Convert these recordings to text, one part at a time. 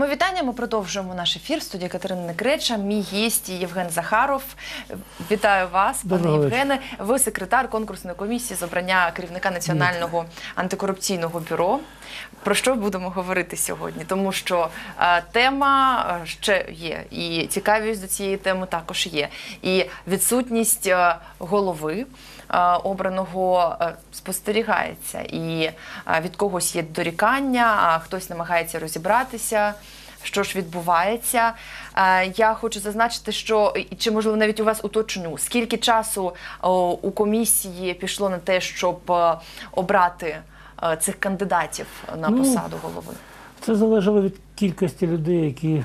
Ми вітання. Ми продовжуємо наш ефір. Студія Катерина Некреча, мій гість Євген Захаров. Вітаю вас, пане Євгене. Ви секретар конкурсної комісії з обрання керівника Національного антикорупційного бюро. Про що будемо говорити сьогодні? Тому що е, тема е, ще є, і цікавість до цієї теми також є. І відсутність е, голови обраного е, спостерігається. І е, від когось є дорікання, а хтось намагається розібратися. Що ж відбувається? Е, Я хочу зазначити, що чи можливо навіть у вас уточню, скільки часу у комісії пішло на те, щоб е, обрати е, цих кандидатів на Ну, посаду голови? Це залежало від кількості людей, які е,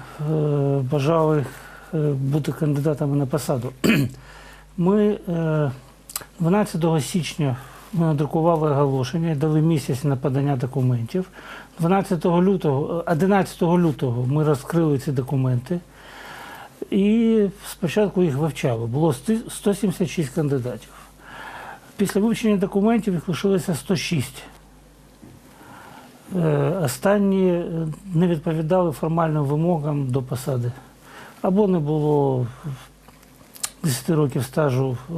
бажали е, бути кандидатами на посаду. Ми е, 12 січня ми надрукували оголошення і дали місяць на подання документів. 12 лютого, е, 11 лютого ми розкрили ці документи і спочатку їх вивчали. Було 176 кандидатів. Після вивчення документів їх лишилося 106. Е, Останні е, не відповідали формальним вимогам до посади. Або не було 10 років стажу е,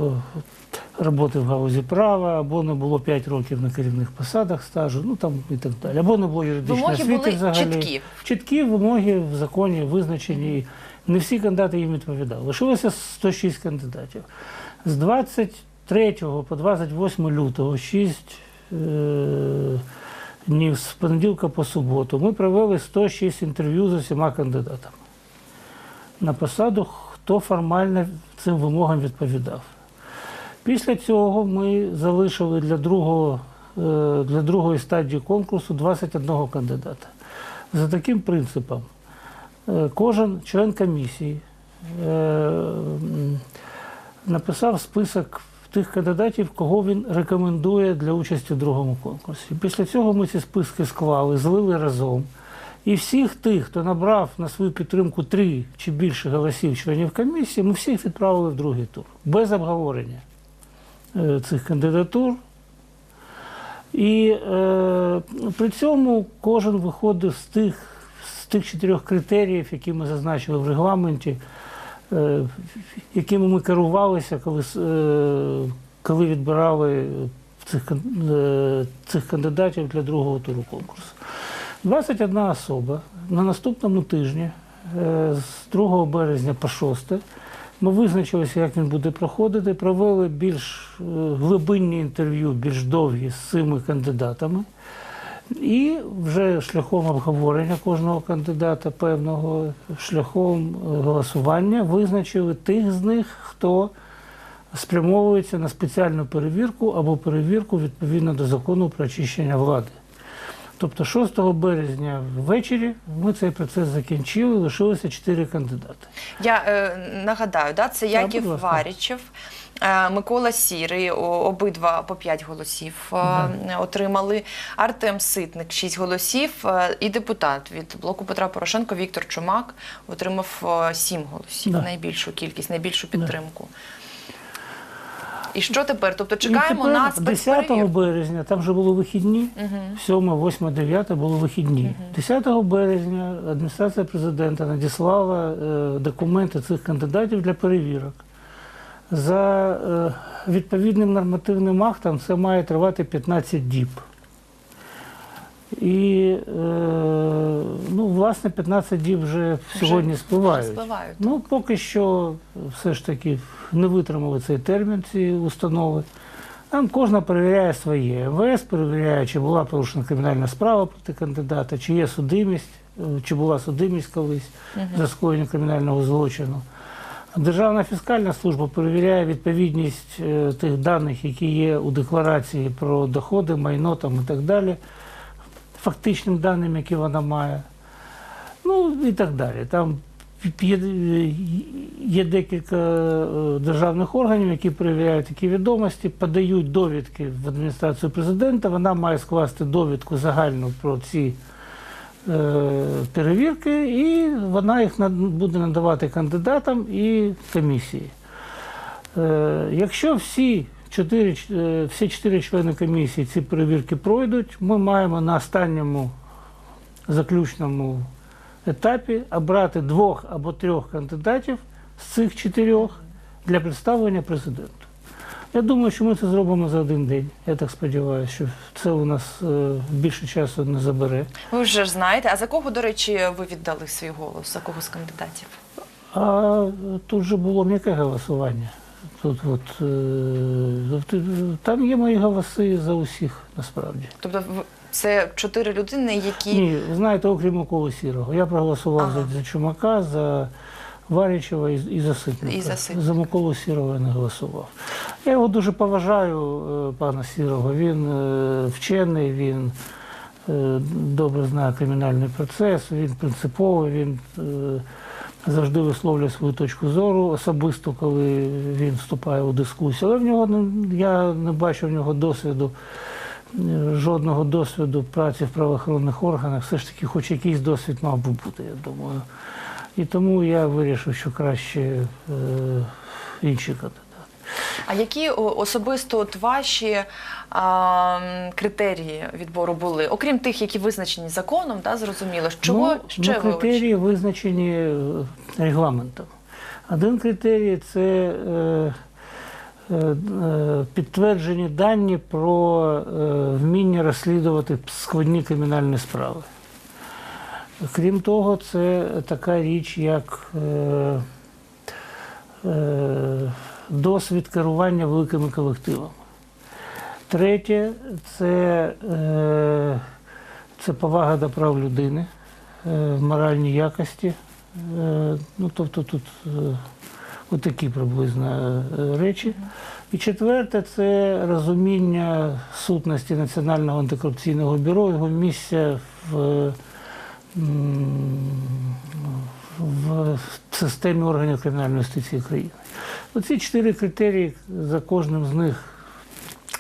роботи в галузі права, або не було 5 років на керівних посадах стажу, ну там і так далі. Або не було юридичної Вимоги освіти були взагалі. чіткі. Чіткі вимоги в законі визначені. Не всі кандидати їм відповідали. Лишилося 106 кандидатів. З 23 по 28 лютого, 6 е, днів з понеділка по суботу, ми провели 106 інтерв'ю з усіма кандидатами. На посаду, хто формально цим вимогам відповідав. Після цього ми залишили для, другого, е, для другої стадії конкурсу 21 кандидата. За таким принципом, е, кожен член комісії е, написав список тих кандидатів, кого він рекомендує для участі в другому конкурсі. Після цього ми ці списки склали, злили разом. І всіх тих, хто набрав на свою підтримку три чи більше голосів членів комісії, ми всіх відправили в другий тур без обговорення цих кандидатур. І е, при цьому кожен виходив з тих, з тих чотирьох критеріїв, які ми зазначили в регламенті, е, якими ми керувалися, коли, е, коли відбирали цих, е, цих кандидатів для другого туру конкурсу. 21 особа на наступному тижні, е, з 2 березня по 6, ми визначилися, як він буде проходити, провели більш е, глибинні інтерв'ю, більш довгі з цими кандидатами. І вже шляхом обговорення кожного кандидата певного, шляхом е, голосування визначили тих з них, хто спрямовується на спеціальну перевірку або перевірку відповідно до закону про очищення влади. Тобто 6 березня ввечері ми цей процес закінчили, лишилося 4 кандидати. Я е, нагадаю, да, це Яків ласка. Варічев, е, Микола Сірий, обидва по 5 голосів е, отримали. Артем Ситник 6 голосів. е, і депутат від блоку Петра Порошенко Віктор Чумак отримав 7 голосів. Да. Найбільшу кількість, найбільшу Да. І що тепер? Тобто чекаємо тепер на 10 березня, там вже були вихідні, Угу. 7, 8, 9 були вихідні. 10 березня адміністрація президента надіслала е, документи цих кандидатів для перевірок. За е, відповідним нормативним актом це має тривати 15 діб. І, е, ну, власне, 15 діб вже сьогодні спливають. Спливають. Ну, поки що все ж таки не витримали цей термін, ці установи. Там кожна перевіряє своє. МВС перевіряє, чи була порушена кримінальна справа проти кандидата, чи є судимість, е, чи була судимість колись за скоєння кримінального злочину. Державна фіскальна служба перевіряє відповідність е, тих даних, які є у декларації про доходи, майно там і так далі, фактичним даним, які вона має. Ну і так далі. Там є, декілька е, державних органів, які перевіряють такі відомості, подають довідки в адміністрацію президента. Вона має скласти довідку загальну про ці е, перевірки, і вона їх буде надавати кандидатам і комісії. Е, Якщо всі чотири, е, всі чотири члени комісії ці перевірки пройдуть, ми маємо на останньому заключному етапі обрати двох або трьох кандидатів з цих чотирьох для представлення президенту. Я думаю, що ми це зробимо за один день. Я так сподіваюся, що це у нас е, більше часу не забере. Ви вже ж знаєте. А за кого, до речі, ви віддали свій голос? За кого з кандидатів? А тут же було м'яке голосування. Тут от, е, там є мої голоси за усіх насправді. Тобто, це чотири людини, які Ні, знаєте, окрім Миколи Сірого. Я проголосував Ага. за, Чумака, за Варічева і, і за Ситника. І за Ситника. За Миколу Сірого я не голосував. Я його дуже поважаю, е, пана Сірого. Він е, вчений, він е, добре знає кримінальний процес, він принциповий, він е, завжди висловлює свою точку зору особисто, коли він вступає у дискусію. Але в нього не- я не бачу в нього досвіду жодного досвіду праці в правоохоронних органах, все ж таки, хоч якийсь досвід мав би бути, я думаю. І тому я вирішив, що краще е, інші кандидати. А які особисто от ваші а, критерії відбору були, окрім тих, які визначені законом, да, зрозуміло, чого ну, ще ну, ви критерії визначені е, регламентом. Один критерій це е, е, підтверджені дані про е, вміння розслідувати складні кримінальні справи. Крім того, це така річ, як е, е, досвід керування великими колективами. Третє це, е, це повага до прав людини, е, моральні якості. Е, ну, тобто тут е, отакі приблизно речі. І четверте це розуміння сутності Національного антикорупційного бюро, його місця в, в системі органів кримінальної юстиції країни. Оці чотири критерії за кожним з них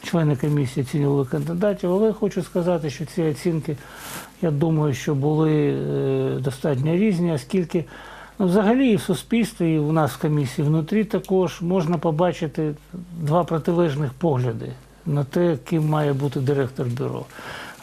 члени комісії оцінювали кандидатів, але хочу сказати, що ці оцінки, я думаю, що були е, достатньо різні, оскільки ну, взагалі і в суспільстві, і у нас в комісії внутрі також можна побачити два протилежних погляди на те, ким має бути директор бюро.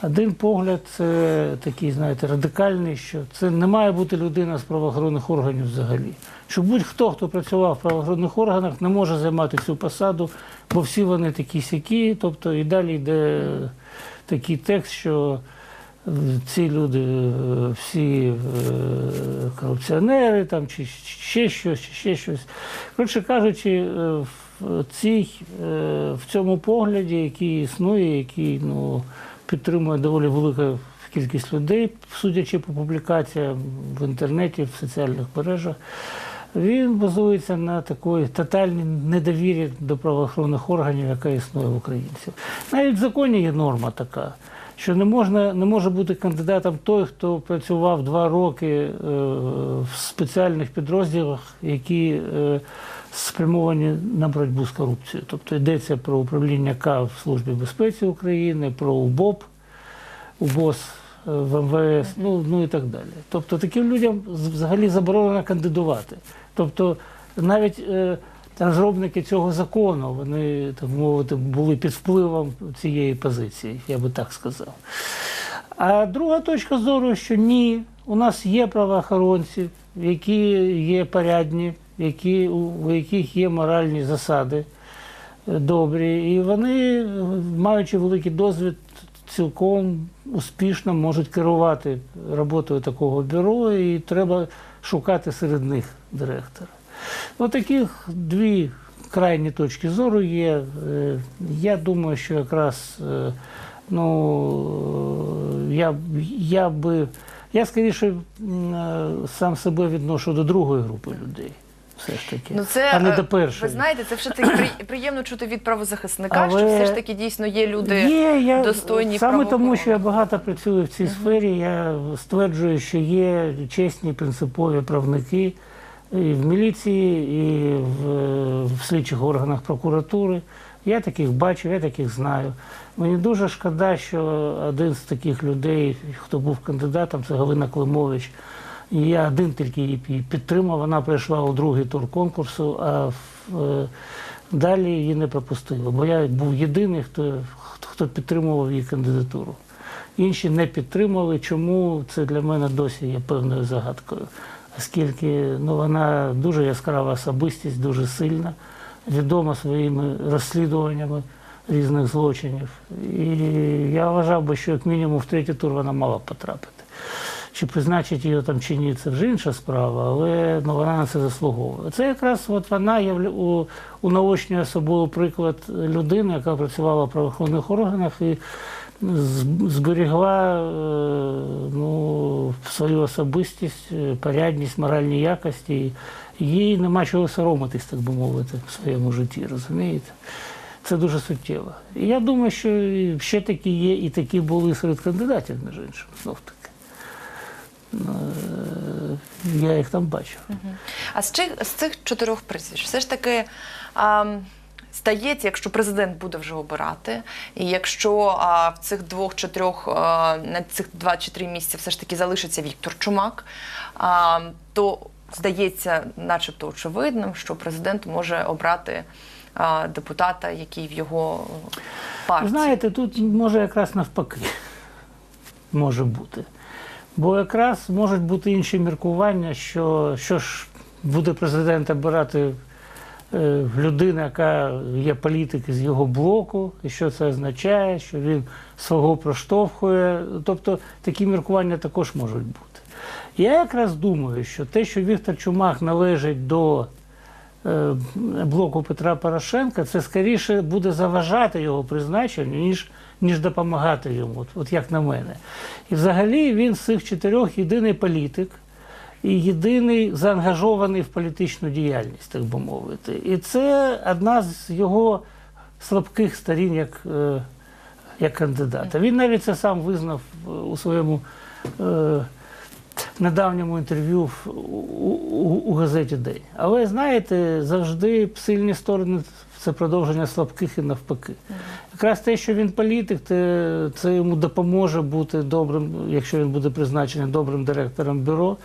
Один погляд це такий, знаєте, радикальний, що це не має бути людина з правоохоронних органів взагалі. Що будь-хто, хто працював в правоохоронних органах, не може займати цю посаду, бо всі вони такі сякі. Тобто і далі йде такий текст, що е, ці люди е, всі е, корупціонери там, чи ще щось, чи ще щось. Коротше кажучи, в, цій, в цьому погляді, який існує, який ну, підтримує доволі велика кількість людей, судячи по публікаціям в інтернеті, в соціальних мережах, він базується на такої тотальній недовірі до правоохоронних органів, яка існує в українців. Навіть в законі є норма така, що не можна не може бути кандидатом той, хто працював два роки е, в спеціальних підрозділах, які е, спрямовані на боротьбу з корупцією. Тобто йдеться про управління К в Службі безпеці України, про УБОП, УБОС е, в МВС, ну, ну і так далі. Тобто таким людям взагалі заборонено кандидувати. Тобто навіть е, розробники цього закону, вони, так мовити, були під впливом цієї позиції, я би так сказав. А друга точка зору, що ні, у нас є правоохоронці, які є порядні, які, у у яких є моральні засади е, добрі, і вони, е, маючи великий досвід, цілком успішно можуть керувати роботою такого бюро, і треба шукати серед них директора. Таких дві крайні точки зору є. Е, Я думаю, що якраз е, ну, я, я би. Я скоріше е, сам себе відношу до другої групи людей. Все ж таки. Ну це а не е, до першої. ви знаєте, це все таки приємно чути від правозахисника, що все ж таки дійсно є люди. Є, я, достойні саме тому, що я багато працюю в цій сфері, я стверджую, що є чесні принципові правники і в міліції, і в, в слідчих органах прокуратури. Я таких бачу, я таких знаю. Мені дуже шкода, що один з таких людей, хто був кандидатом, це Галина Климович. І я один тільки її підтримав. Вона прийшла у другий тур конкурсу, а в, е, далі її не пропустили. Бо я був єдиний, хто, хто підтримував її кандидатуру. інші не підтримали. Чому це для мене досі є певною загадкою? Оскільки ну, вона дуже яскрава особистість, дуже сильна, відома своїми розслідуваннями різних злочинів. І я вважав би, що як мінімум в третій тур вона мала потрапити. Чи призначить її там чи ні, це вже інша справа, але ну, вона на це заслуговує. Це якраз от вона явля... у, унаочнює собою приклад людини, яка працювала в правоохоронних органах і з- зберігла е, ну, свою особистість, е, порядність, моральні якості. Їй нема чого соромитись, так би мовити, в своєму житті, розумієте? Це дуже суттєво. І я думаю, що ще такі є, і такі були серед кандидатів, між іншим, знов таки. Е, Я їх там бачив. А з цих, з цих чотирьох прізвищ все ж таки а, стається, якщо президент буде вже обирати, і якщо а, в цих двох чи трьох а, на цих два чи три місяці все ж таки залишиться Віктор Чумак, а, то здається, начебто очевидним, що президент може обрати депутата, який в його партії. Знаєте, тут може якраз навпаки може бути. Бо якраз можуть бути інші міркування, що, що ж буде президент обирати людина, яка є політик з його блоку, і що це означає, що він свого проштовхує. Тобто такі міркування також можуть бути. Я якраз думаю, що те, що Віктор Чумак належить до е, блоку Петра Порошенка, це скоріше буде заважати його призначенню, ніж, ніж допомагати йому, от, от як на мене. І взагалі він з цих чотирьох єдиний політик і єдиний заангажований в політичну діяльність, так би мовити. І це одна з його слабких сторін як, е, як кандидата. Він навіть це сам визнав е, у своєму. Е, недавньому інтерв'ю в- у, у, у газеті День. Але знаєте, завжди сильні сторони це продовження слабких і навпаки. Якраз те, що він політик, те, це йому допоможе бути добрим, якщо він буде призначений добрим директором бюро.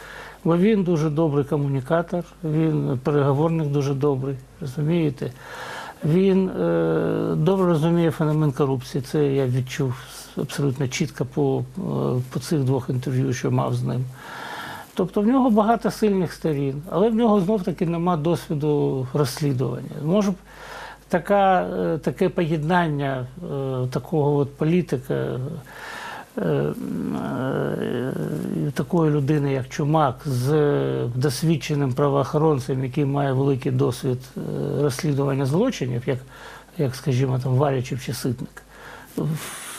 Бо він дуже добрий комунікатор, він переговорник дуже добрий, розумієте? Він е, добре розуміє феномен корупції. Це я відчув абсолютно чітко по, е, по цих двох інтерв'ю, що мав з ним. Тобто в нього багато сильних сторін, але в нього знов таки нема досвіду розслідування. Може така, е, таке поєднання е, такого от політика, такої людини, як Чумак, з досвідченим правоохоронцем, який має великий досвід е, розслідування злочинів, як, як скажімо, там Варячів чи Ситник.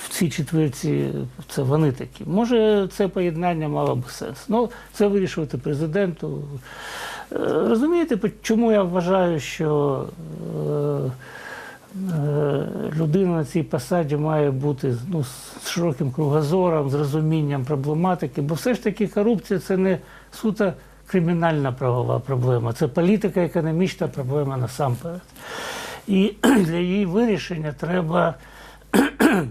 В цій четвірці це вони такі. Може, це поєднання мало би сенс. Ну, це вирішувати президенту. Е, Розумієте, чому я вважаю, що е, е, людина на цій посаді має бути ну, з широким кругозором, з розумінням проблематики, бо все ж таки корупція це не суто кримінальна правова проблема, це політика, економічна проблема насамперед. І для її вирішення треба.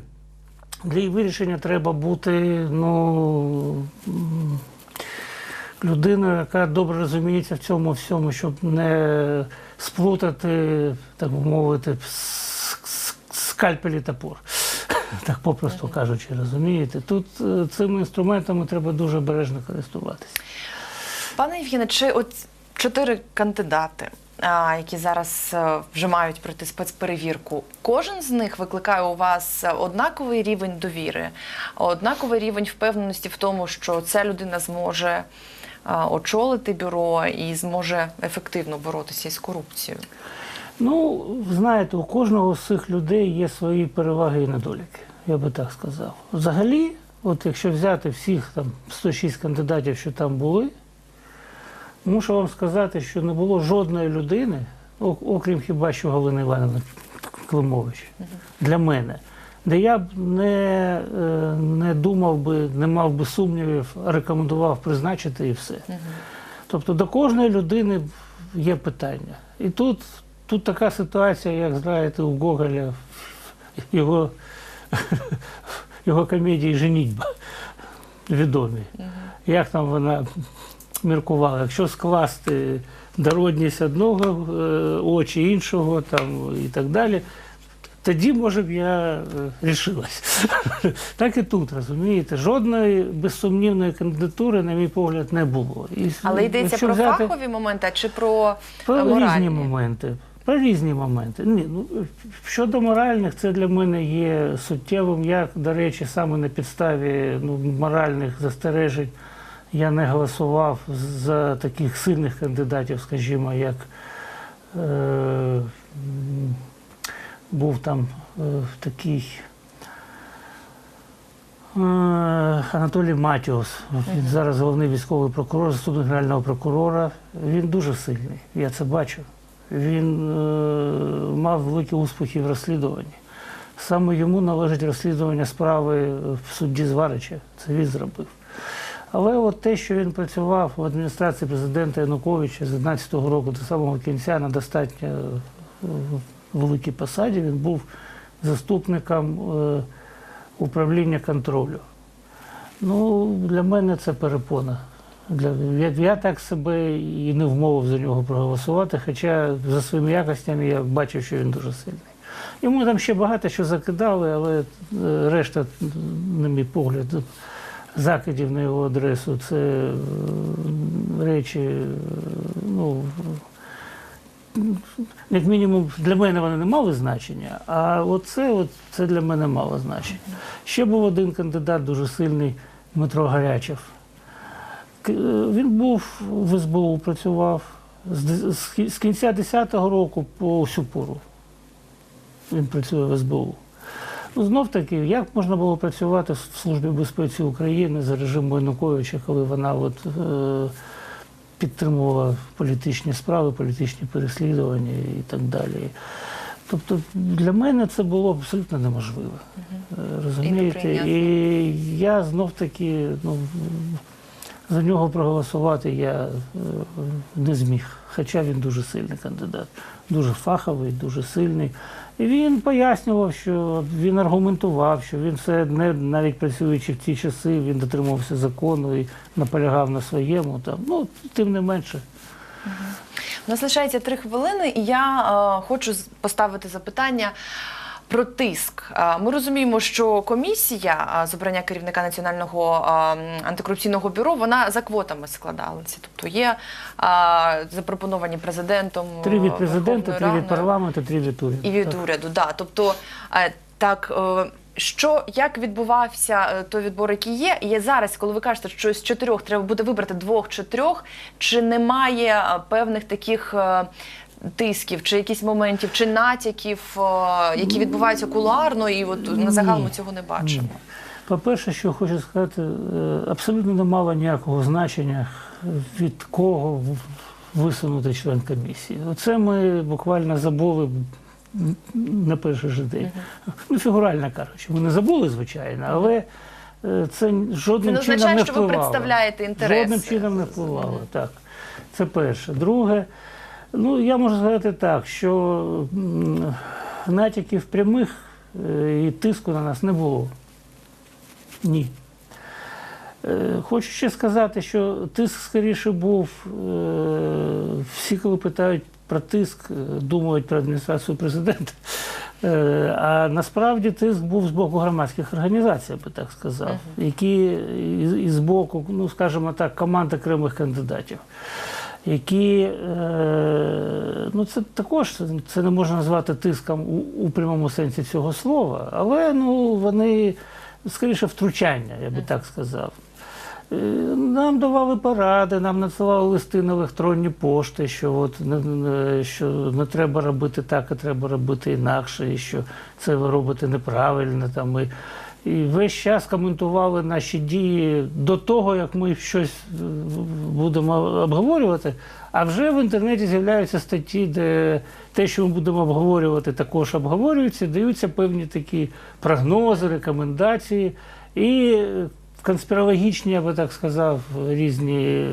Для її вирішення треба бути ну, людиною, яка добре розуміється в цьому всьому, щоб не сплутати, так би мовити, скальпель і топор. Так попросту кажучи, розумієте? Тут е, цими інструментами треба дуже обережно користуватися. Пане Євгене, чи от чотири кандидати, які зараз е, вже мають пройти спецперевірку, кожен з них викликає у вас однаковий рівень довіри, однаковий рівень впевненості в тому, що ця людина зможе очолити бюро і зможе ефективно боротися із корупцією. Ну, знаєте, у кожного з цих людей є свої переваги і недоліки, я би так сказав. Взагалі, от якщо взяти всіх там 106 кандидатів, що там були, мушу вам сказати, що не було жодної людини, окрім хіба що Галини Івановни Климович, для мене, де я б не, е, не думав би, не мав би сумнівів, рекомендував призначити і все. Тобто до кожної людини є питання. І тут, тут така ситуація, як знаєте, у Гоголя його, його комедії Женітьба відомі. Як там вона міркувала, якщо скласти дородність одного, е, очі іншого там, і так далі, тоді, може б, я е, рішилась. так і тут, розумієте, жодної безсумнівної кандидатури, на мій погляд, не було. І, Але йдеться про взяти- фахові моменти чи про, про моральні? різні моменти. Про різні моменти. Ні, ну, щодо моральних, це для мене є суттєвим. Я, до речі, саме на підставі ну, моральних застережень я не голосував за таких сильних кандидатів, скажімо, як е, був там е, такий. е, Анатолій Матіос, він зараз головний військовий прокурор, заступник генерального прокурора. Він дуже сильний, я це бачу. Він е, мав великі успіхи в розслідуванні. Саме йому належить розслідування справи в суді Зварича. Це він зробив. Але от те, що він працював в адміністрації президента Януковича з 11-го року до самого кінця на достатньо е, великій посаді, він був заступником е, управління контролю. Ну, для мене це перепона. Для, я, я так себе і не вмовив за нього проголосувати, хоча за своїми якостями я бачив, що він дуже сильний. Йому там ще багато що закидали, але е, решта, на мій погляд, закидів на його адресу це е, речі, ну, як мінімум, для мене вони не мали значення, а оце от, для мене мало значення. Ще був один кандидат дуже сильний Дмитро Гарячев. Е, Він був в СБУ, працював з, кінця 10-го року по всю пору. Він працює в СБУ. Ну, знов таки, як можна було працювати в Службі безпеці України за режиму Януковича, коли вона от, е, підтримувала політичні справи, політичні переслідування і так далі. Тобто для мене це було абсолютно неможливо. Е, Розумієте? неприйнятно. І я знов таки ну, за нього проголосувати я е, не зміг. Хоча він дуже сильний кандидат, дуже фаховий, дуже сильний. Він пояснював, що він аргументував, що він все не навіть працюючи в ті часи, він дотримувався закону і наполягав на своєму. Там. Ну, тим не менше. У нас лишається три хвилини, і я е, хочу поставити запитання. Про тиск ми розуміємо, що комісія з обрання керівника національного антикорупційного бюро вона за квотами складалася. Тобто є запропоновані президентом Три від президента, три від парламенту, три від уряду. і від Так. уряду. Да. Тобто, е, так. е, Що як відбувався е, той відбор, який є, і зараз, коли ви кажете, що з чотирьох треба буде вибрати двох чи трьох, чи немає певних таких тисків, чи якісь моментів, чи натяків, е, які відбуваються кулуарно, і от на загал ми цього не бачимо. По-перше, що хочу сказати, е, абсолютно не мало ніякого значення, від кого висунути член комісії. Оце ми буквально забули на перший же день. Ну, фігурально кажучи, ми не забули, звичайно, але е, це Це жодним не чином означає, що ви представляєте інтереси. Жодним чином не впливало. Так. Це перше. Друге, ну я можу сказати так, що натяків прямих е, і тиску на нас не було. Ні. Е, Хочу ще сказати, що тиск скоріше був. е, Всі, коли питають про тиск, думають про адміністрацію президента. А насправді тиск був з боку громадських організацій, я би так сказав, які і, і з боку, ну скажімо так, команд окремих кандидатів. Які е, ну це також це- не можна назвати тиском у, у прямому сенсі цього слова, але ну вони скоріше втручання, я би так сказав. Е, Нам давали поради, нам надсилали листи на електронні пошти, що от не, не- що не треба робити так, а треба робити інакше, і що це ви робите неправильно. Там, і, і весь час коментували наші дії до того, як ми щось е, будемо обговорювати. А вже в інтернеті з'являються статті, де те, що ми будемо обговорювати, також обговорюється, даються певні такі прогнози, рекомендації. І конспірологічні, я би так сказав, різні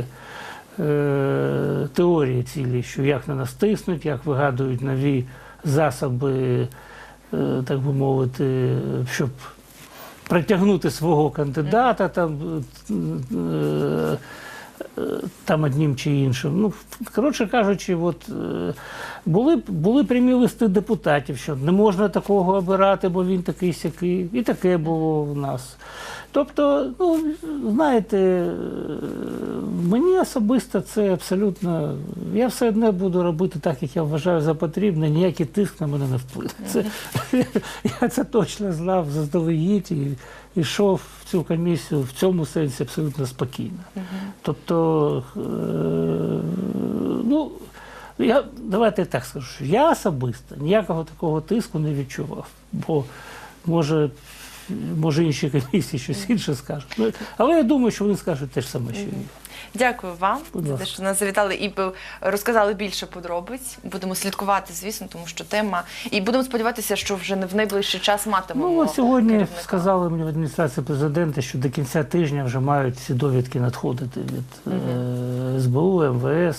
е, теорії цілі, що як на нас тиснуть, як вигадують нові засоби, е, так би мовити, щоб притягнути свого кандидата, там, е, е, там одним чи іншим. Ну, коротше кажучи, от, е, були, були прямі листи депутатів, що не можна такого обирати, бо він такий сякий. І таке було в нас. Тобто, ну, знаєте, мені особисто це абсолютно. Я все одне буду робити так, як я вважаю за потрібне, ніякий тиск на мене не вплине. Це, я це точно знав заздалегідь і йшов в цю комісію в цьому сенсі абсолютно спокійно. Тобто, е, ну, я, давайте так скажу, що я особисто ніякого такого тиску не відчував. Бо може, може інші комісії щось інше скажуть. Ну, але я думаю, що вони скажуть те ж саме, що і я. Дякую вам Будь за те, що нас завітали і розказали більше подробиць. Будемо слідкувати, звісно, тому що тема. І будемо сподіватися, що вже в найближчий час матимемо. Ну, от сьогодні керівника. сказали мені в адміністрації президента, що до кінця тижня вже мають ці довідки надходити від е, СБУ, МВС,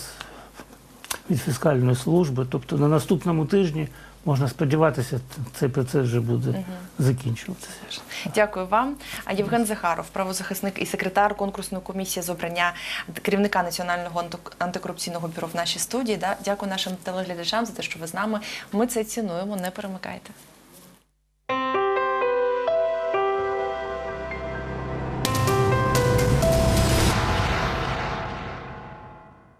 від фіскальної служби. Тобто на наступному тижні можна сподіватися, цей процес вже буде закінчуватися. Дякую вам. А Євген Захаров, правозахисник і секретар конкурсної комісії з обрання керівника Національного анти- антикорупційного бюро в нашій студії. Дякую нашим телеглядачам за те, що ви з нами. Ми це цінуємо. Не перемикайте.